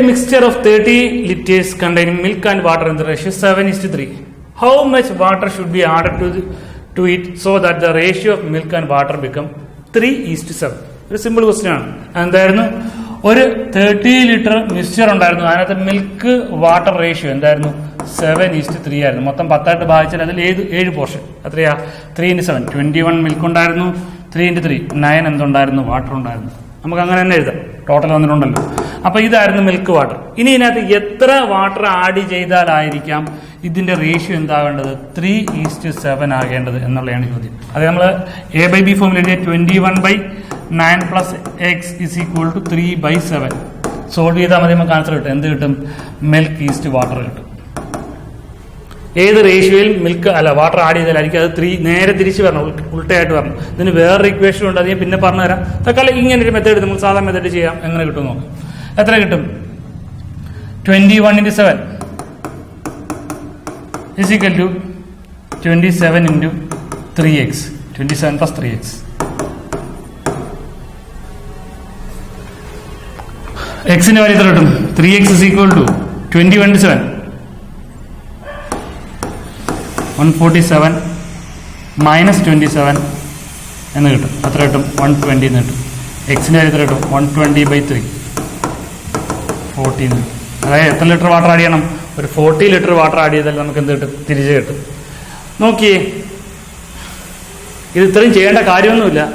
A mixture of 30 liters containing milk and water in the ratio 7 is to 3. How much water should be added to, the, to it so that the ratio of milk and water become 3 is to 7? ഒരു simple question ആണ്. എന്തായിരുന്നു? ഒരു thirty litre mixture ഉണ്ടായിരുന്നു. അതിനകത്ത് milk water ratio എന്തായിരുന്നു? Seven is to three ആയിരുന്നു. മൊത്തം പത്തായിട്ട് ഭാഗിച്ചാൽ അതിൽ ഏത് ഏഴ് പോർഷൻ എത്രയാ? Three into seven twenty one milk ഉണ്ടായിരുന്നു. ത്രീ ഇന്റു ത്രീ നയൻ എന്തുണ്ടായിരുന്നു? വാട്ടർ ഉണ്ടായിരുന്നു. നമുക്ക് അങ്ങനെ തന്നെ എഴുതാം. ടോട്ടൽ വന്നിട്ടുണ്ടല്ലോ. അപ്പൊ ഇതായിരുന്നു മിൽക്ക് വാട്ടർ ഇനി ഇതിനകത്ത് എത്ര വാട്ടർ ആഡ് ചെയ്താലായിരിക്കാം ഇതിന്റെ റേഷ്യോ എന്താകേണ്ടത്? ത്രീ ഈസ്റ്റ് സെവൻ ആകേണ്ടത് എന്നുള്ളതാണ് ചോദ്യം. അത് നമ്മൾ എ ബൈ ബി ഫോമിൽ എഴുതിയ twenty one by nine plus X is equal to three by seven solve ചെയ്താൽ മതി നമുക്ക് ആൻസർ കിട്ടും. എന്ത് കിട്ടും? മിൽക്ക് ഈസ്റ്റ് വാട്ടർ കിട്ടും. ഏത് റേഷ്യോയിൽ മിൽക്ക് അല്ല വാട്ടർ ആഡ് ചെയ്താലായിരിക്കും അത് ത്രീ നേരെ തിരിച്ച് വരണം ഉൾ- ഉൾട്ടയായിട്ട് വരണം. ഇതിന് വേറൊരു ഇക്വേഷൻ ഉണ്ട് അത് ഞാൻ പിന്നെ പറഞ്ഞു തരാം. തക്കാലം ഇങ്ങനെ ഒരു മെത്തേഡ് നമ്മൾ സാധാരണ മെത്തേഡ് ചെയ്യാം. എങ്ങനെ കിട്ടും നോക്കാം. എത്ര കിട്ടും? Twenty one into seven is equal to twenty seven into three X twenty seven plus three X എക്സിന്റെ വാല്യൂ എത്ര കിട്ടും? Three X is equal to twenty one seven one forty seven minus twenty seven എന്ന് കിട്ടും. എത്ര കിട്ടും. One twenty എന്ന് കിട്ടും. എക്സിന്റെ കാര്യം എത്ര കിട്ടും. വൺ ട്വന്റി ബൈ ത്രീ ഫോർട്ടീന്ന് അതായത് എത്ര ലിറ്റർ വാട്ടർ ആഡ് ചെയ്യണം? ഒരു ഫോർട്ടി ലിറ്റർ വാട്ടർ ആഡ് ചെയ്താൽ നമുക്ക് എന്ത് കിട്ടും? തിരിച്ച് കിട്ടും. നോക്കിയേ. ഇത് ഇത്രയും ചെയ്യേണ്ട കാര്യമൊന്നുമില്ല.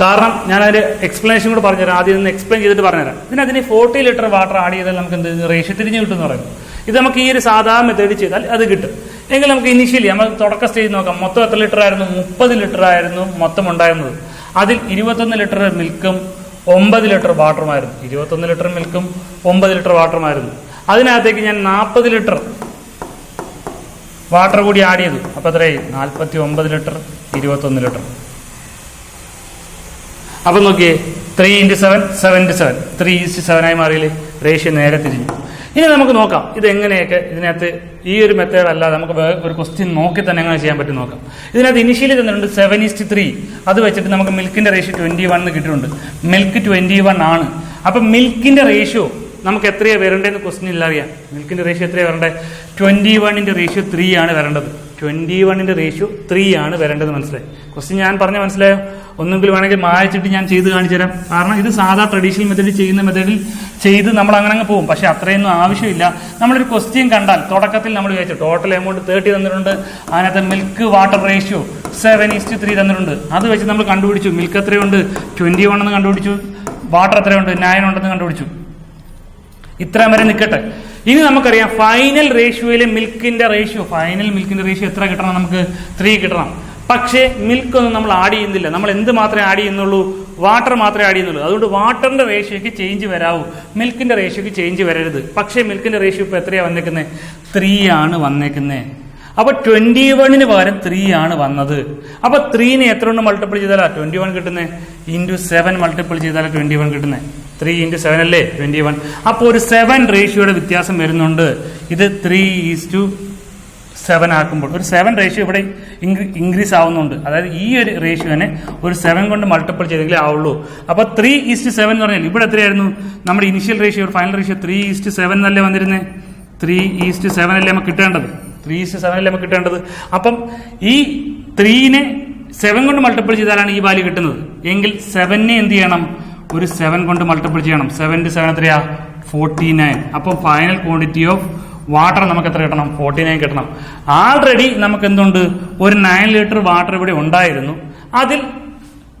കാരണം ഞാൻ അതിന്റെ എക്സ്പ്ലനേഷൻ കൂടെ പറഞ്ഞുതരാം. ആദ്യം ഒന്ന് എക്സ്പ്ലെയിൻ ചെയ്തിട്ട് പറഞ്ഞുതരാം. പിന്നെ അതിന് ഫോർട്ടി ലിറ്റർ വാട്ടർ ആഡ് ചെയ്താൽ നമുക്ക് എന്ത് റേഷ്യോ തിരിഞ്ഞ് കിട്ടും എന്ന് പറയുന്നത് ഇത് നമുക്ക് ഈ ഒരു സാധാരണ മെത്തേഡ് ചെയ്താൽ അത് കിട്ടും. എങ്കിൽ നമുക്ക് ഇനിഷ്യലി നമ്മൾ തുടക്ക സ്റ്റേജ് നോക്കാം. മൊത്തം എത്ര ലിറ്റർ ആയിരുന്നു? മുപ്പത് ലിറ്റർ ആയിരുന്നു മൊത്തം ഉണ്ടായിരുന്നത്. അതിൽ ഇരുപത്തൊന്ന് ലിറ്റർ മിൽക്കും ഒമ്പത് ലിറ്റർ വാട്ടറുമായിരുന്നു ഇരുപത്തൊന്ന് ലിറ്റർ മിൽക്കും ഒമ്പത് ലിറ്റർ വാട്ടറുമായിരുന്നു അതിനകത്തേക്ക് ഞാൻ നാൽപ്പത് ലിറ്റർ വാട്ടർ കൂടി ആഡ് ചെയ്തു. അപ്പൊ എത്രയായി? നാൽപ്പത്തി ഒമ്പത് ലിറ്റർ ഇരുപത്തൊന്ന് ലിറ്റർ അപ്പൊ നോക്കിയേ three into seven seven into seven three into seven ആയി മാറിയില്ലേ? റേഷ്യോ നേരെ തിരിഞ്ഞു. ഇനി നമുക്ക് നോക്കാം. ഇത് എങ്ങനെയൊക്കെ ഇതിനകത്ത് ഈ ഒരു മെത്തേഡ് അല്ലാതെ നമുക്ക് ഒരു ക്വസ്റ്റ്യൻ നോക്കി തന്നെ എങ്ങനെ ചെയ്യാൻ പറ്റും നോക്കാം. ഇതിനകത്ത് ഇനിഷ്യലി തന്നിട്ടുണ്ട് സെവൻ ഇസ്റ്റ് ത്രീ അത് വെച്ചിട്ട് നമുക്ക് മിൽക്കിന്റെ റേഷ്യോ ട്വന്റി വൺ എന്ന് കിട്ടിയിട്ടുണ്ട്. മിൽക്ക് ട്വന്റി വൺ ആണ്. അപ്പൊ മിൽക്കിന്റെ റേഷ്യോ നമുക്ക് എത്രയാ വരേണ്ടതെന്ന് ക്വസ്റ്റ്യൻ ഇല്ല അറിയാം. മിൽക്കിന്റെ റേഷ്യോ എത്രയാ വരേണ്ടത്? ട്വന്റി വണ്ണിന്റെ റേഷ്യോ ത്രീ ആണ് വരേണ്ടത്. ട്വന്റി വണ്ണിന്റെ റേഷ്യോ ത്രീ ആണ് വരേണ്ടത് മനസ്സിലായി. ക്വസ്റ്റ്യൻ ഞാൻ പറഞ്ഞ മനസ്സിലായോ? ഒന്നുകിൽ വേണമെങ്കിൽ മായച്ചിട്ട് ഞാൻ ചെയ്ത് കാണിച്ചു തരാം. കാരണം ഇത് സാധാ ട്രഡീഷണൽ മെത്തേഡിൽ ചെയ്യുന്ന മെത്തേഡിൽ ചെയ്ത് നമ്മൾ അങ്ങനെ അങ്ങ് പോകും. പക്ഷെ അത്രയൊന്നും ആവശ്യമില്ല. നമ്മളൊരു ക്വസ്റ്റ്യൻ കണ്ടാൽ തുടക്കത്തിൽ നമ്മൾ വിചാരിച്ചു ടോട്ടൽ എമൗണ്ട് തേർട്ടി തന്നിട്ടുണ്ട്. അതിനകത്ത് milk water ratio seven is to three തന്നിട്ടുണ്ട്. അത് വെച്ച് നമ്മൾ കണ്ടുപിടിച്ചു. മിൽക്ക് എത്രയുണ്ട്? ട്വന്റി വൺ എന്ന് കണ്ടുപിടിച്ചു. വാട്ടർ എത്രയുണ്ട്? നയൻ ഉണ്ടെന്ന് കണ്ടുപിടിച്ചു. ഇത്രയും വരെ നിൽക്കട്ടെ. ഇനി നമുക്കറിയാം ഫൈനൽ റേഷ്യോയിലെ മിൽക്കിന്റെ റേഷ്യോ ഫൈനൽ മിൽക്കിന്റെ റേഷ്യോ എത്ര കിട്ടണം നമുക്ക്? ത്രീ കിട്ടണം. പക്ഷേ മിൽക്ക് ഒന്നും നമ്മൾ ആഡ് ചെയ്യുന്നില്ല. നമ്മൾ എന്ത് മാത്രമേ ആഡ് ചെയ്യുന്നുള്ളൂ? വാട്ടർ മാത്രമേ ആഡ് ചെയ്യുന്നുള്ളൂ. അതുകൊണ്ട് വാട്ടറിന്റെ റേഷ്യോയ്ക്ക് ചേഞ്ച് വരാവൂ. മിൽക്കിന്റെ റേഷ്യോയ്ക്ക് ചേഞ്ച് വരരുത്. പക്ഷേ മിൽക്കിന്റെ റേഷ്യോ ഇപ്പൊ എത്രയാണ് വന്നേക്കുന്നത് ത്രീ ആണ് വന്നേക്കുന്നത് അപ്പൊ ട്വന്റി വണ്ണിന് പകരം ത്രീ ആണ് വന്നത്. അപ്പൊ ത്രീനെ എത്ര കൊണ്ട് മൾട്ടിപ്പിൾ ചെയ്താലാ? ട്വന്റി വൺ കിട്ടുന്നത് ഇന്റു സെവൻ മൾട്ടിപ്പിൾ ചെയ്താലാ ട്വന്റി വൺ കിട്ടുന്നത് ത്രീ ഇന്റു സെവൻ അല്ലേ? ട്വന്റി വൺ അപ്പോൾ ഒരു സെവൻ റേഷ്യോയുടെ വ്യത്യാസം വരുന്നുണ്ട്. ഇത് ത്രീ ഈസ് ടു സെവൻ ആക്കുമ്പോൾ. ഒരു സെവൻ റേഷ്യോ ഇവിടെ ഇൻക്രീസ് ആവുന്നുണ്ട്. അതായത് ഈ ഒരു റേഷ്യോനെ ഒരു സെവൻ കൊണ്ട് മൾട്ടിപ്പിൾ ചെയ്തെങ്കിലേ ആവുള്ളൂ. അപ്പോൾ ത്രീ ഈസ്റ്റ് സെവൻ എന്ന് പറഞ്ഞാൽ ഇവിടെ എത്രയായിരുന്നു? നമ്മുടെ initial ratio final ratio three is to seven എന്നല്ലേ വന്നിരുന്നത് ത്രീ ഈസ്റ്റ് സെവൻ അല്ലേ നമുക്ക് കിട്ടേണ്ടത്? ത്രീ ഇസ് അല്ലേ നമുക്ക് കിട്ടേണ്ടത്? അപ്പം ഈ ത്രീനെ സെവൻ കൊണ്ട് മൾട്ടിപ്പിൾ ചെയ്താലാണ് ഈ വാല്യൂ കിട്ടുന്നത്. എങ്കിൽ സെവനെ എന്ത് ചെയ്യണം? ഒരു സെവൻ കൊണ്ട് മൾട്ടിപ്പിൾ ചെയ്യണം. സെവൻ ടു സെവൻ എത്രയാ? ഫോർട്ടി നയൻ അപ്പം ഫൈനൽ ക്വാണ്ടിറ്റി ഓഫ് വാട്ടർ നമുക്ക് എത്ര കിട്ടണം? ഫോർട്ടി നയൻ കിട്ടണം. ആൾറെഡി നമുക്ക് എന്തുണ്ട്? ഒരു നയൻ ലിറ്റർ വാട്ടർ ഇവിടെ ഉണ്ടായിരുന്നു. അതിൽ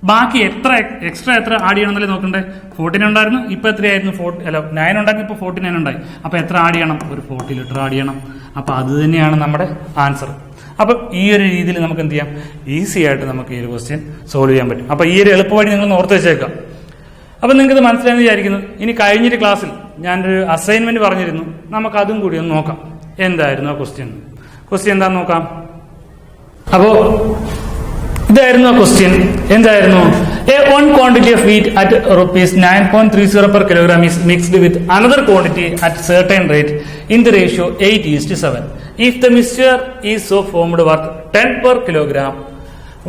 ബാക്കി എത്ര എക്സ്ട്രാ എത്ര ആഡ് ചെയ്യണമെന്നല്ലേ നോക്കണ്ടേ? ഫോർട്ടീൻ ഉണ്ടായിരുന്നു. ഇപ്പൊ എത്രയായിരുന്നു? ഫോർട്ടി അല്ല നയൻ ഉണ്ടായിരുന്നു ഇപ്പൊ ഫോർട്ടി നയൻ ഉണ്ടായി. അപ്പൊ എത്ര ആഡ് ചെയ്യണം? ഒരു ഫോർട്ടി ലിറ്റർ ആഡ് ചെയ്യണം. അപ്പൊ അത് തന്നെയാണ് നമ്മുടെ ആൻസർ അപ്പം ഈ ഒരു രീതിയിൽ നമുക്ക് എന്ത് ചെയ്യാം? ഈസി ആയിട്ട് നമുക്ക് ഈ ഒരു ക്വസ്റ്റ്യൻ സോൾവ് ചെയ്യാൻ പറ്റും. അപ്പൊ ഈ ഒരു എളുപ്പവഴി നിങ്ങൾ ഓർത്ത് വെച്ചേക്കാം അപ്പൊ നിങ്ങൾക്ക് ഇത് മനസ്സിലായെന്ന് വിചാരിക്കുന്നു. ഇനി കഴിഞ്ഞൊരു ക്ലാസ്സിൽ ഞാനൊരു അസൈൻമെന്റ് പറഞ്ഞിരുന്നു. നമുക്ക് അതും കൂടി ഒന്ന് നോക്കാം. എന്തായിരുന്നു ആ ക്വസ്റ്റ്യൻ ക്വസ്റ്റ്യൻ എന്താന്ന് നോക്കാം? അപ്പോ ഇതായിരുന്നു ആ ക്വസ്റ്റ്യൻ എന്തായിരുന്നു? A one quantity of wheat at rupees 9.30 per kilogram is mixed with another quantity at certain rate in the ratio 8 is to 7. If the mixture is so formed worth 10 per kilogram,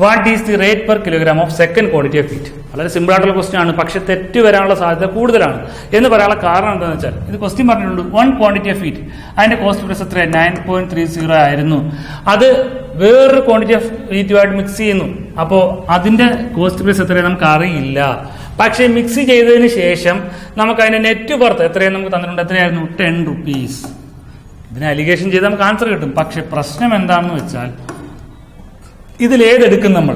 what is the rate per kilogram of second quantity of feet വളരെ simple ആയിട്ടുള്ള question ആണ്. പക്ഷെ തെറ്റ് വരാനുള്ള സാധ്യത കൂടുതലാണ്. എന്ന് പറയാനുള്ള കാരണം എന്താണെന്ന് വെച്ചാൽ ഇത് ക്വസ്റ്റ്യൻ പറഞ്ഞിട്ടുണ്ട്. വൺ ക്വാണ്ടിറ്റി ഓഫ് ഫീറ്റ് അതിന്റെ കോസ്റ്റ് പ്രൈസ് എത്ര നയൻ പോയിന്റ് ത്രീ സീറോ ആയിരുന്നു. അത് വേറൊരു ക്വാണ്ടിറ്റി ഓഫ് ഫീറ്റുമായിട്ട് മിക്സ് ചെയ്യുന്നു. അപ്പോ അതിന്റെ കോസ്റ്റ് പ്രൈസ് എത്രയാണ് നമുക്ക് അറിയില്ല പക്ഷേ മിക്സ് ചെയ്തതിന് ശേഷം നമുക്ക് അതിന്റെ നെറ്റ് പുറത്ത് എത്രയാണ് നമുക്ക് തന്നിട്ടുണ്ട്. എത്രയായിരുന്നു? ടെൻ റുപ്പീസ് ഇതിനെ അലിഗേഷൻ ചെയ്ത് നമുക്ക് ആൻസർ കിട്ടും. പക്ഷെ പ്രശ്നം എന്താണെന്ന് വെച്ചാൽ ഇതിൽ ഏതെടുക്കും നമ്മൾ?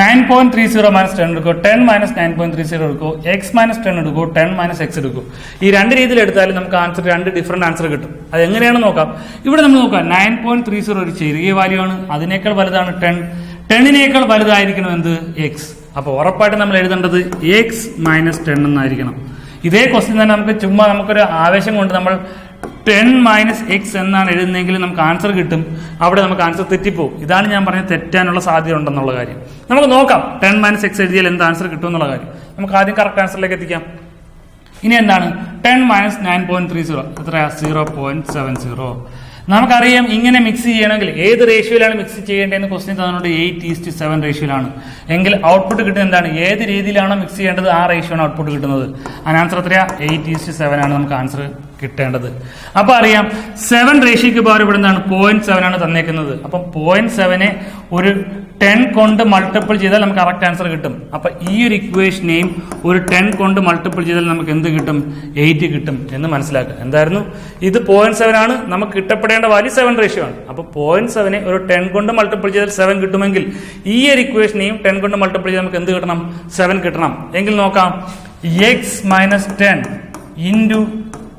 Nine point three zero minus ten എടുക്കോ? Ten minus nine point three zero എടുക്കോ? X minus ten എടുക്കോ? ടെൻ മൈനസ് എക്സ് എടുക്കോ? ഈ രണ്ട് രീതിയിൽ എടുത്താലും നമുക്ക് ആൻസർ രണ്ട് ഡിഫറെന്റ് ആൻസർ കിട്ടും. അത് എങ്ങനെയാണെന്ന് നോക്കാം. ഇവിടെ നമ്മൾ നോക്കാം. നയൻ പോയിന്റ് ത്രീ സീറോ ഒരു ചെറിയ വാല്യൂ ആണ്. അതിനേക്കാൾ വലുതാണ് ടെൻ ടെണ്ണിനേക്കാൾ വലുതായിരിക്കണം എന്ത്? എക്സ് അപ്പോൾ ഉറപ്പായിട്ട് നമ്മൾ എഴുതേണ്ടത് എക്സ് മൈനസ് ടെൻ എന്നായിരിക്കണം. ഇതേ ക്വസ്റ്റ്യൻ തന്നെ നമുക്ക് ചുമ്മാ നമുക്കൊരു ആവേശം കൊണ്ട് നമ്മൾ ടെൻ മൈനസ് എക്സ് എന്നാണ് എഴുതുന്നതെങ്കിൽ നമുക്ക് ആൻസർ കിട്ടും. അവിടെ നമുക്ക് ആൻസർ തെറ്റിപ്പോകും ഇതാണ് ഞാൻ പറഞ്ഞത് തെറ്റാനുള്ള സാധ്യത ഉണ്ടെന്നുള്ള കാര്യം. നമുക്ക് നോക്കാം. ടെൻ മൈനസ് എക്സ് എഴുതിയാൽ എന്ത് ആൻസർ കിട്ടും എന്നുള്ള കാര്യം. നമുക്ക് ആദ്യം കറക്റ്റ് ആൻസറിലേക്ക് എത്തിക്കാം. ഇനി എന്താണ്? Ten minus nine point three zero എത്രയാ സീറോ പോയിന്റ് സെവൻ സീറോ നമുക്കറിയാം ഇങ്ങനെ മിക്സ് ചെയ്യണമെങ്കിൽ ഏത് റേഷ്യോയിലാണ് മിക്സ് ചെയ്യേണ്ടതെന്ന് ക്വസ്റ്റ്യൻ തന്നിട്ടുണ്ട് എയ്റ്റ് ഈസ്റ്റ് സെവൻ റേഷ്യോയിലാണ് എങ്കിൽ ഔട്ട്പുട്ട് കിട്ടുന്നത് എന്താണ്? ഏത് രീതിയിലാണോ മിക്സ് ചെയ്യേണ്ടത് ആ റേഷ്യോ ആണ് ഔട്ട്പുട്ട് കിട്ടുന്നത്. അതിന് ആൻസർ എത്രയാ? എയ്റ്റ് ഈസ്റ്റ് സെവൻ ആണ് നമുക്ക് ആൻസർ കിട്ടേണ്ടത്. അപ്പൊ അറിയാം സെവൻ റേഷ്യക്ക് പവർ ഇവിടെ പോയിന്റ് സെവൻ ആണ് തന്നേക്കുന്നത്. അപ്പം പോയിന്റ് സെവനെ ഒരു ടെൻ കൊണ്ട് മൾട്ടിപ്പിൾ ചെയ്താൽ നമുക്ക് കറക്റ്റ് ആൻസർ കിട്ടും. അപ്പൊ ഈ ഒരു ഇക്വേഷനെയും ഒരു ടെൻ കൊണ്ട് മൾട്ടിപ്പിൾ ചെയ്താൽ നമുക്ക് എന്ത് കിട്ടും? എയ്റ്റ് കിട്ടും എന്ന് മനസ്സിലാക്കുക. എന്തായിരുന്നു? ഇത് പോയിന്റ് സെവൻ ആണ്. നമുക്ക് കിട്ടപ്പെടേണ്ട വാല്യൂ സെവൻ റേഷ്യോ ആണ്. അപ്പൊ പോയിന്റ് സെവനെ ഒരു ടെൻ കൊണ്ട് മൾട്ടിപ്പിൾ ചെയ്താൽ സെവൻ കിട്ടുമെങ്കിൽ ഈ ഒരു ഇക്വേഷനെയും ടെൻ കൊണ്ട് മൾട്ടിപ്പിൾ ചെയ്താൽ നമുക്ക് എന്ത് കിട്ടണം? സെവൻ കിട്ടണം. എങ്കിൽ നോക്കാം. X minus ten into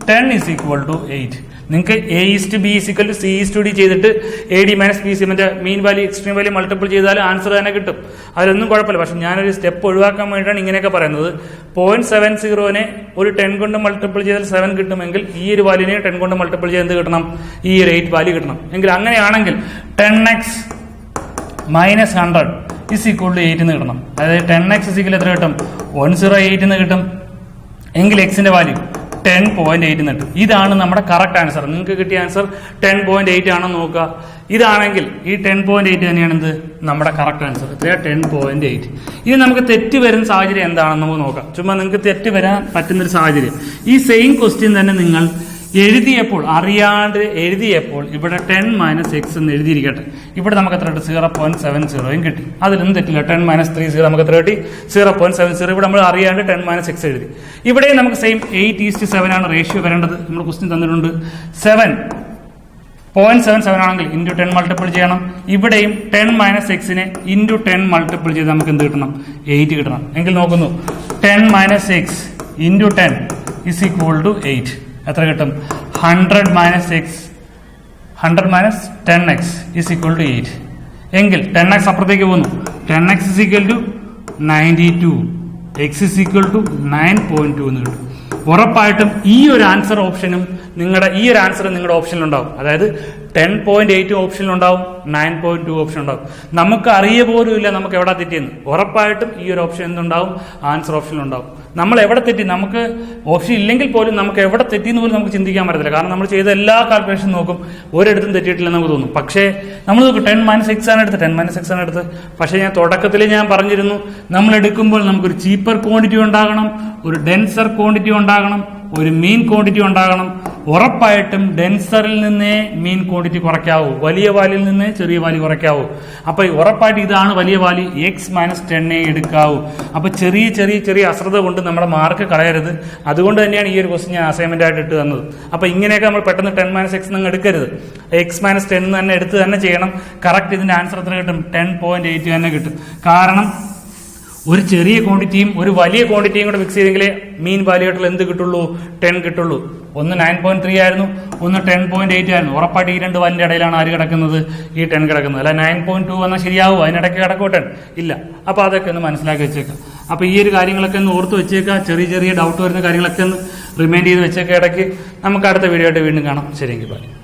ten is equal to eight നിങ്ങൾക്ക് a is to b is equal to c is to d ചെയ്തിട്ട് a d minus b c മറ്റേ mean value extreme value multiple ചെയ്താൽ answer തന്നെ കിട്ടും. അതിലൊന്നും കുഴപ്പമില്ല. പക്ഷെ ഞാനൊരു സ്റ്റെപ്പ് ഒഴിവാക്കാൻ വേണ്ടിയിട്ടാണ് ഇങ്ങനെയൊക്കെ പറയുന്നത്. പോയിന്റ് സെവൻ സീറോനെ ഒരു ടെൻ കൊണ്ട് മൾട്ടിപ്പിൾ ചെയ്താൽ സെവൻ കിട്ടുമെങ്കിൽ ഈ ഒരു വാല്യൂനെ ടെൻ കൊണ്ട് മൾട്ടിപ്പിൾ ചെയ്ത് എന്ത് കിട്ടണം? ഈ ഒരു എയ്റ്റ് വാല്യൂ കിട്ടണം. എങ്കിൽ അങ്ങനെയാണെങ്കിൽ ten x minus hundred is equal to eight എന്ന് കിട്ടണം. അതായത് ടെൻ എക്സ് ഇസിക്കൽ എത്ര കിട്ടും? വൺ സീറോ എയ്റ്റ് എന്ന് കിട്ടും. എങ്കിൽ എക്സിന്റെ വാല്യൂ ടെൻ പോയിന്റ് എയ്റ്റ് എന്നിട്ട്. ഇതാണ് നമ്മുടെ കറക്റ്റ് ആൻസർ നിങ്ങൾക്ക് കിട്ടിയ ആൻസർ ടെൻ പോയിന്റ് എയ്റ്റ് ആണെന്ന് നോക്കുക. ഇതാണെങ്കിൽ ഈ ടെൻ പോയിന്റ് എയ്റ്റ് തന്നെയാണ് എന്ത്? നമ്മുടെ correct answer ten point eight ഇനി നമുക്ക് തെറ്റ് വരുന്ന സാഹചര്യം എന്താണെന്ന് നമുക്ക് നോക്കാം. ചുമ്മാ നിങ്ങൾക്ക് തെറ്റ് വരാൻ പറ്റുന്നൊരു സാഹചര്യം. ഈ സെയിം ക്വസ്റ്റ്യൻ തന്നെ നിങ്ങൾ എഴുതിയപ്പോൾ അറിയാണ്ട് എഴുതിയപ്പോൾ ഇവിടെ ടെൻ മൈനസ് എക്സ് എന്ന് എഴുതിയിരിക്കട്ടെ. ഇവിടെ നമുക്ക് എത്ര കിട്ടും? സീറോ പോയിന്റ് സെവൻ സീറോയും കിട്ടി. അതിലൊന്നും തെറ്റില്ല. ടെൻ മൈനസ് ത്രീ സീറോ നമുക്ക് എത്ര കിട്ടി? Zero point seven zero. ഇവിടെ നമ്മൾ അറിയാണ്ട് ടെൻ മൈനസ് എക്സ് എഴുതി. ഇവിടെയും നമുക്ക് same eight is to seven ആണ് റേഷ്യോ വരേണ്ടത്. നമ്മൾ ക്വസ്റ്റ്യൻ തന്നിട്ടുണ്ട്. സെവൻ പോയിന്റ് സെവൻ സെവൻ ആണെങ്കിൽ ഇന്റു ടെൻ മൾട്ടിപ്പിൾ ചെയ്യണം. ഇവിടെയും ടെൻ മൈനസ് എക്സിനെ ഇന്റു ടെൻ മൾട്ടിപ്പിൾ ചെയ്ത് നമുക്ക് എന്ത് കിട്ടണം? എയ്റ്റ് കിട്ടണം. എങ്കിൽ നോക്കുന്നു. Ten minus x into ten is equal to eight എത്ര കിട്ടും? Hundred minus x hundred minus ten x is equal to eight എങ്കിൽ ടെൻ എക്സ് അപ്പുറത്തേക്ക് പോകുന്നു. Ten x is equal to ninety two x is equal to nine point two എന്ന് കിട്ടും. ഉറപ്പായിട്ടും ഈ ഒരു ആൻസർ ഓപ്ഷനും നിങ്ങളുടെ ഈ ഒരു ആൻസർ നിങ്ങളുടെ ഓപ്ഷനിലുണ്ടാവും അതായത് ടെൻ പോയിന്റ് എയ്റ്റ് ഓപ്ഷനിൽ ഉണ്ടാവും നയൻ പോയിന്റ് ടു ഓപ്ഷൻ ഉണ്ടാവും നമുക്ക് അറിയ പോലും ഇല്ല നമുക്ക് എവിടെ തെറ്റിയെന്ന്. ഉറപ്പായിട്ടും ഈ ഒരു ഓപ്ഷൻ എന്തുണ്ടാവും? ആൻസർ ഓപ്ഷനിൽ ഉണ്ടാവും നമ്മൾ എവിടെ തെറ്റി? നമുക്ക് ഓപ്ഷൻ ഇല്ലെങ്കിൽ പോലും നമുക്ക് എവിടെ തെറ്റിയെന്ന് പോലും നമുക്ക് ചിന്തിക്കാൻ പറ്റത്തില്ല. കാരണം നമ്മൾ ചെയ്ത എല്ലാ കാൽക്കുലേഷൻ നോക്കും. ഒരിടത്തും തെറ്റിയിട്ടില്ലെന്ന് നമുക്ക് തോന്നും. പക്ഷേ നമ്മൾ നോക്കും ടെൻ മൈനസ് സിക്സ് ആണ് എടുത്ത് ടെൻ മൈനസ് സിക്സ് ആണ് എടുത്ത് പക്ഷേ ഞാൻ തുടക്കത്തിൽ ഞാൻ പറഞ്ഞിരുന്നു നമ്മൾ എടുക്കുമ്പോൾ നമുക്കൊരു ചീപ്പർ ക്വാണ്ടിറ്റി ഉണ്ടാകണം ഒരു ഡെൻസർ ക്വാണ്ടിറ്റി ഉണ്ടാകണം. ഒരു മീൻ ക്വാണ്ടിറ്റി ഉണ്ടാകണം. ഉറപ്പായിട്ടും ഡെൻസറിൽ നിന്നേ മീൻ ക്വാണ്ടിറ്റി കുറയ്ക്കാവൂ. വലിയ വാലിൽ നിന്ന് ചെറിയ വാലി കുറയ്ക്കാവൂ. അപ്പൊ ഉറപ്പായിട്ട് ഇതാണ് വലിയ വാലി. എക്സ് മൈനസ് ടെന്നെ എടുക്കാവൂ. അപ്പൊ ചെറിയ ചെറിയ ചെറിയ അശ്രദ്ധ കൊണ്ട് നമ്മുടെ മാർക്ക് കളയരുത്. അതുകൊണ്ട് തന്നെയാണ് ഈ ഒരു ക്വസ്റ്റ്യൻ ഞാൻ അസൈൻമെന്റ് ആയിട്ട് ഇട്ട് തന്നത്. അപ്പൊ ഇങ്ങനെയൊക്കെ നമ്മൾ പെട്ടെന്ന് ടെൻ മൈനസ് എക്സ് നിങ്ങൾ എടുക്കരുത്. എക്സ് മൈനസ് ടെൻ തന്നെ എടുത്ത് തന്നെ ചെയ്യണം. കറക്റ്റ് ഇതിന്റെ ആൻസർ എത്ര കിട്ടും? ടെൻ പോയിന്റ് എയ്റ്റ് തന്നെ കിട്ടും. കാരണം ഒരു ചെറിയ ക്വാണ്ടിറ്റിയും ഒരു വലിയ ക്വാണ്ടിറ്റിയും കൂടെ മിക്സ് ചെയ്തെങ്കിലേ മീൻ വാല്യൂട്ടിൽ എന്ത് കിട്ടുള്ളൂ? ടെൻ കിട്ടുള്ളൂ. ഒന്ന് നയൻ പോയിന്റ് ത്രീ ആയിരുന്നു. ഒന്ന് ടെൻ പോയിന്റ് എയ്റ്റ് ആയിരുന്നു. ഉറപ്പായിട്ട് ഈ രണ്ട് വാലിന്റെ ഇടയിലാണ് ആര് കിടക്കുന്നത്? ഈ ടെൻ കിടക്കുന്നത്. അല്ല നയൻ പോയിന്റ് ടു വന്നാൽ ശരിയാവും? അതിനിടയ്ക്ക് കിടക്കോ ടെൻ. ഇല്ല. അപ്പൊ അതൊക്കെ ഒന്ന് മനസ്സിലാക്കി വെച്ചേക്കാം. അപ്പൊ ഈ ഒരു കാര്യങ്ങളൊക്കെ ഒന്ന് ഓർത്ത് വെച്ചേക്കാം. ചെറിയ ചെറിയ ഡൗട്ട് വരുന്ന കാര്യങ്ങളൊക്കെ ഒന്ന് റിമൈൻഡ് ചെയ്ത് വെച്ചേക്കാം ഇടയ്ക്ക്. നമുക്ക് അടുത്ത വീഡിയോ ആയിട്ട് വീണ്ടും കാണാം. ശരിയെങ്കിൽ ബൈ